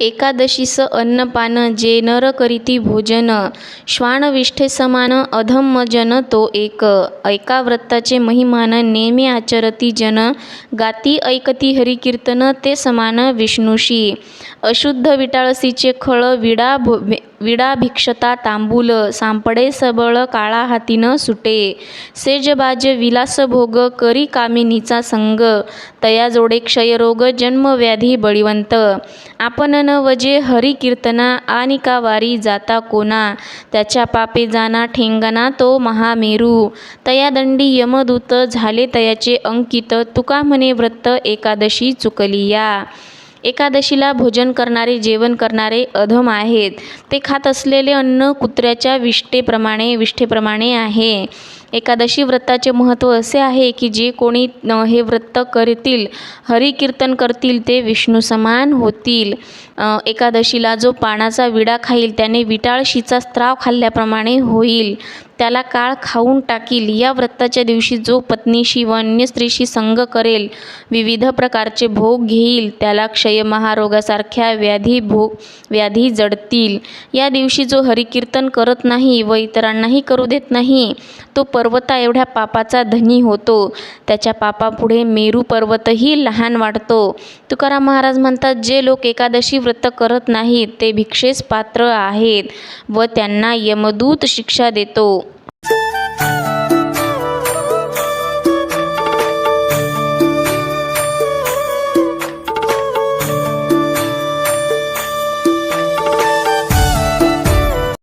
एकादशीस अन्नपान जे नर करीती भोजन श्वाणविष्ठे समान अधम जन तो एक. ऐका व्रताचे महिमान नेहमी आचरती जन गाती ऐकती हरिकीर्तन ते समान विष्णुशी. अशुद्ध विटाळसीचे खळ विडा भो विडा भिक्षता तांबूल सांपडे सबळ काळा हातीनं सुटे. सेजबाज विलासभोग करी कामिनीचा संग. तया जोडे क्षयरोग जन्मव्याधी बळीवंत. आपण न वजे हरी कीर्तना आनिका वारी जाता कोणा त्याच्या पापे जाना ठेंगणा तो महामेरू. तया दंडी यमदूत झाले तयाचे अंकित. तुका म्हणे व्रत एकादशी चुकलिया. एकादशीला भोजन करणारे जेवण करणारे अधम आहेत. ते खात असलेले अन्न कुत्र्याच्या विष्ठेप्रमाणे विष्ठेप्रमाणे आहे. एकादशी व्रताचे महत्त्व असे आहे की जे कोणी हे व्रत करतील हरिकीर्तन करतील ते विष्णू समान होतील. एकादशीला जो पानाचा विडा खाईल त्याने विटाळशीचा स्त्राव खाल्ल्याप्रमाणे होईल. त्याला काळ खाऊन टाकील. या व्रताच्या दिवशी जो पत्नीशी व अन्य स्त्रीशी संग करेल विविध प्रकारचे भोग घेईल त्याला क्षय महारोगासारख्या व्याधी भोग व्याधी जडतील. या दिवशी जो हरिकीर्तन करत नाही व इतरांनाही करू देत नाही तो पर्वता एवढ्या पापाचा धनी होतो. त्याच्या पापापुढे मेरू पर्वतही लहान वाटतो तुकाराम महाराज म्हणतात जे लोक एकादशी व्रत करत नाहीत ते भिक्षेस पात्र आहेत व त्यांना यमदूत शिक्षा देतो.